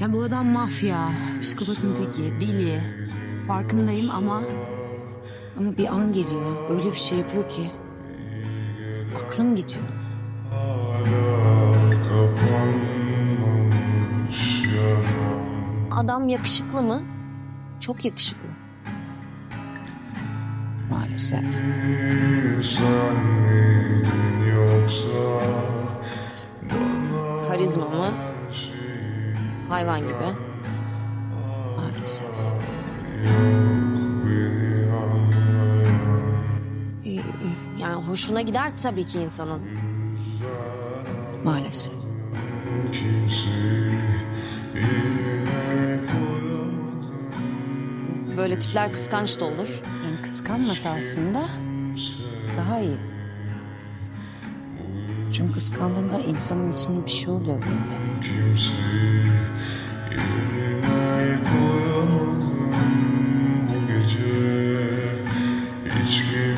Ya bu adam mafya, psikopatın teki, deli. Farkındayım ama... Ama bir an geliyor. Öyle bir şey yapıyor ki... Aklım gidiyor. Adam yakışıklı mı? Çok yakışıklı. Maalesef. Karizma mı? Hayvan gibi. Maalesef. Yani hoşuna gider tabii ki insanın. Maalesef. Böyle tipler kıskanç da olur. Yani kıskanmasa aslında daha iyi. Çünkü kıskandığında insanın içinde bir şey oluyor böyle. Michigan.